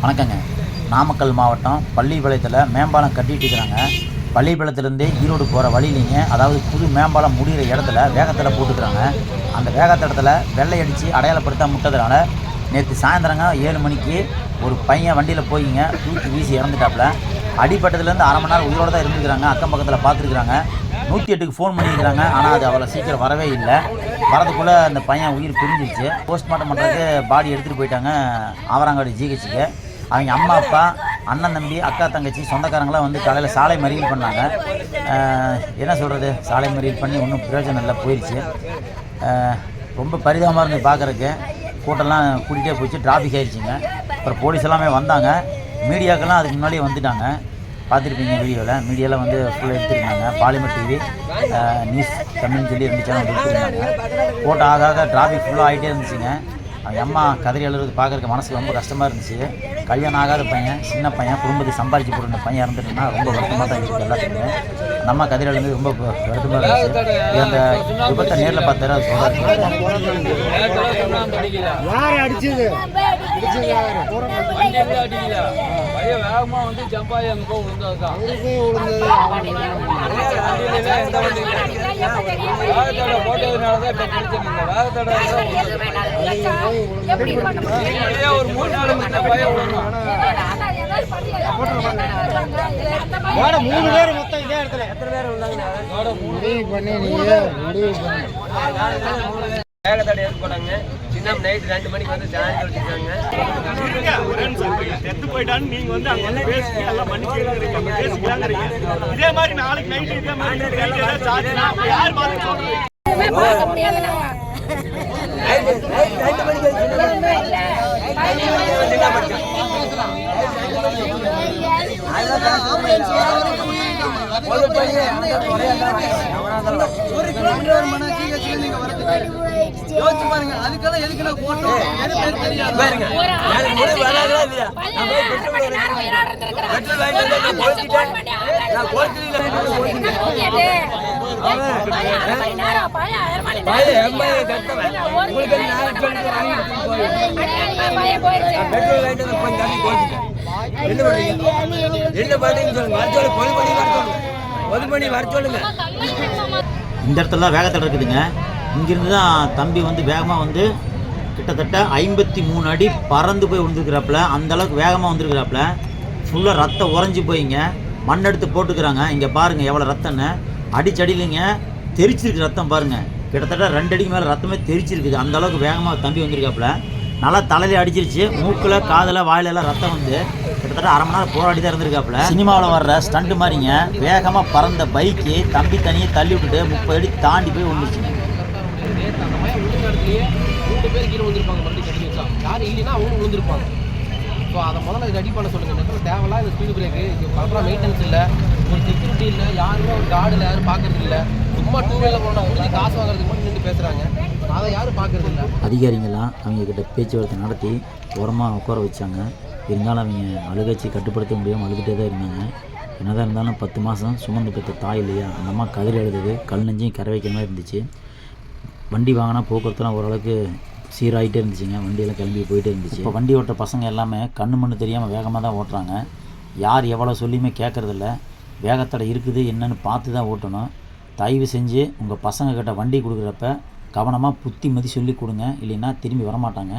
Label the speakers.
Speaker 1: வணக்கங்க. நாமக்கல் மாவட்டம் பள்ளிப்பாளையத்தில் மேம்பாலம் கட்டிட்டு இருக்கிறாங்க. பள்ளிப்பாளையத்துலேருந்து ஈரோடு போகிற வழியிலிங்க அதாவது புது மேம்பாலம் முடிகிற இடத்துல வேகத்தில் போட்டுக்கிறாங்க. அந்த வேகத்தடத்தில் வெள்ளை அடித்து அடையாளப்படுத்த முட்டதுனால நேற்று சாயந்தரங்க ஏழு மணிக்கு ஒரு பையன் வண்டியில் போயிங்க தூக்கி வீசி இறந்துட்டாப்புல அடிப்பட்டதுலேருந்து அரை மணி நேரம் உயிரோடு தான் இருந்துக்கிறாங்க அக்கம் பக்கத்தில் பார்த்துருக்குறாங்க நூற்றி எட்டுக்கு ஃபோன் பண்ணியிருக்கிறாங்க. ஆனால் அது அவ்வளோ சீக்கிரம் வரவே இல்லை. வரதுக்குள்ளே அந்த பையன் உயிர் பிரிஞ்சிருச்சு. போஸ்ட்மார்ட்டம் பண்ணுறதுக்கு பாடி எடுத்துகிட்டு போயிட்டாங்க. ஆவராங்காடு ஜிஹெச்சுக்கு அவங்க அம்மா அப்பா அண்ணன் தம்பி அக்கா தங்கச்சி சொந்தக்காரங்களாம் வந்து காலையில் சாலை மறியல் பண்ணாங்க. என்ன சொல்கிறது சாலை மறியல் பண்ணி ஒன்றும் பிரயோஜனம் இல்லை போயிடுச்சு. ரொம்ப பரிதாபமாக இருந்து பார்க்குறக்கு கூட்டம்லாம் கூட்டிகிட்டே போயிடுச்சு டிராஃபிக் ஆகிடுச்சிங்க அப்புறம் போலீஸ் எல்லாமே வந்தாங்க. மீடியாக்கெல்லாம் அதுக்கு முன்னாடியே வந்துட்டாங்க. பார்த்துருப்பீங்க வீடியோவில் மீடியாவில் வந்து ஃபுல்லாக எடுத்துருந்தாங்க. பாலிமர் டிவி நியூஸ் தமிழ்னு சொல்லி ரெண்டு சேனல் எடுத்துருந்தாங்க. போட்டோ ஆக ஆக டிராஃபிக் ஃபுல்லாக ஆகிட்டே இருந்துச்சுங்க. அவங்க அம்மா கதறி அழுறது பார்க்குறக்கு மனசுக்கு ரொம்ப கஷ்டமாக இருந்துச்சு. கல்யாணம் ஆகாத பையன் சின்ன பையன் குடும்பத்தை சம்பாரிச்சு போட்டு பையன் இறந்துட்டுனா ரொம்ப வருத்தமாக தான் இருக்குது எல்லாத்துக்குமே. அந்த அம்மா கதிரி அழுது ரொம்ப வருத்தமாக இருந்துச்சு. இது அந்த விபத்தை நேரில் பார்த்தாரு அது சொல்கிறாரு
Speaker 2: யார் அடிச்சது? அடிச்சது யாரு?
Speaker 3: வண்டி எல்லாம் அடிக்கல பையன் வேகமா வந்து ஜம்ப் ஆகி அங்க
Speaker 2: விழுந்தது.
Speaker 3: வண்டி வேகத்தடை போட்டதுனால தான் இப்ப பிரச்சனை வேகத்தடை ஒரு மூணு நாள் முன்ன பையன் விழுந்தான்
Speaker 2: வாட மூணு பேர் மொத்தம் இதே இடத்துல எத்தனை பேர்
Speaker 3: மூணு
Speaker 2: முடிவு பண்ணி நீங்க முடிவு பண்ணி
Speaker 4: வேகத்தடை ஏற்பட்டாங்க சின்ன நைட் ரெண்டு மணிக்கு வந்து சாயந்தரம் வச்சுருக்காங்க
Speaker 5: போயிட்டான்னு நீங்க வந்து அங்க வந்து பேசுங்க எல்லாம் மன்னிக்கிறீங்க பேசிக்கலாங்கிறீங்க. இதே மாதிரி நாளைக்கு நைட் இதே மாதிரி நைட் ஏதாவது ஆச்சுன்னா அப்ப யார் மாதிரி சொல்றீங்க
Speaker 4: ஒரு கிலோமீட்டர் ஒரு மணி நேரம் நீங்க வரதுக்கு. யோசிச்சு பாருங்க அதுக்கெல்லாம் எதுக்கு நான் போட்டோம் தெரியாது.
Speaker 1: இந்த இடத்துல வேகத்தடை இருக்குதுங்க. இங்கிருந்து தான் தம்பி வந்து வேகமாக வந்து கிட்டத்தட்ட ஐம்பத்தி மூணு அடி பறந்து போய் விழுந்துருக்கிறாப்புல. அந்த அளவுக்கு வேகமாக வந்திருக்கிறாப்புல. ஃபுல்லாக ரத்தம் உறைஞ்சி போயிங்க. மண் எடுத்து போட்டுக்கிறாங்க. இங்கே பாருங்கள் எவ்வளோ ரத்தம்னு. அடிச்சடியிலைங்க. தெரிச்சிருக்கு ரத்தம் பாருங்கள் கிட்டத்தட்ட ரெண்டு அடிக்கு மேலே ரத்தமே தெரிச்சிருக்குது. அந்த அளவுக்கு வேகமாக தம்பி வந்திருக்காப்புல. நல்லா தலையில அடிச்சிருச்சு. மூக்கில் காதில் வாயிலெல்லாம் ரத்தம் வந்து கிட்டத்தட்ட அரை மணி நேரம் போராடி தான் இருந்திருக்காப்புல. சினிமாவில் வர்ற ஸ்டண்ட் மாதிரிங்க வேகமாக பறந்த பைக்கு தம்பி தனியை தள்ளி விட்டுட்டு முப்பது அடி தாண்டி போய் விழுந்துச்சுங்க
Speaker 6: மூணு பேர் கீழே விழுந்திருப்பாங்க. மறுபடியும் கட்டி வச்சா யார் இல்லைன்னா அவங்களும் விழுந்திருப்பாங்க. ஸோ அதை முதல்ல ரெடி பண்ண சொல்லுங்கள் இந்த தேவையில்லாம் இந்த ஸ்பீடு பிரேக்கு இங்கே மெயின்டெனன்ஸ் இல்லை. ஒரு செக்யூரிட்டி இல்லை. யாருமே ஒரு கார்டில் யாரும் பார்க்கறது இல்லை. சும்மா டூ வீலர் போனால் முடிஞ்சு காசு வாங்குறதுக்கு மட்டும் நின்று பேசுகிறாங்க அதை யாரும் பார்க்கறது இல்லை.
Speaker 1: அதிகாரிங்கெல்லாம் அவங்க கிட்ட பேச்சுவார்த்தை நடத்தி ஓரமாக உட்கார வச்சாங்க. இருந்தாலும் அவங்க அழுகச்சி கட்டுப்படுத்த முடியாமல் அழுதுகிட்டே தான் இருந்தாங்க. என்னதான் இருந்தாலும் பத்து மாதம் சுமந்து பெற்ற தாய் இல்லையா? அந்த அம்மா கதிர் எழுதுது கல் நெஞ்சையும் கரை வைக்கிற மாதிரி இருந்துச்சு. வண்டி வாங்கினா போக்குவரத்துலாம் ஓரளவுக்கு சீராகிட்டே இருந்துச்சுங்க. வண்டியெல்லாம் கிளம்பி போயிட்டே இருந்துச்சு. இப்போ வண்டி ஓட்டுற பசங்க எல்லாமே கண்ணு மண்ணு தெரியாமல் வேகமாக தான் ஓட்டுறாங்க. யார் எவ்வளோ சொல்லியுமே கேட்குறதில்ல வேகத்தடை இருக்குது என்னென்னு பார்த்து தான் ஓட்டணும். தயவு செஞ்சு உங்கள் பசங்கக்கிட்ட வண்டி கொடுக்குறப்ப கவனமாக புத்தி மதி சொல்லி கொடுங்க. இல்லைன்னா திரும்பி வரமாட்டாங்க.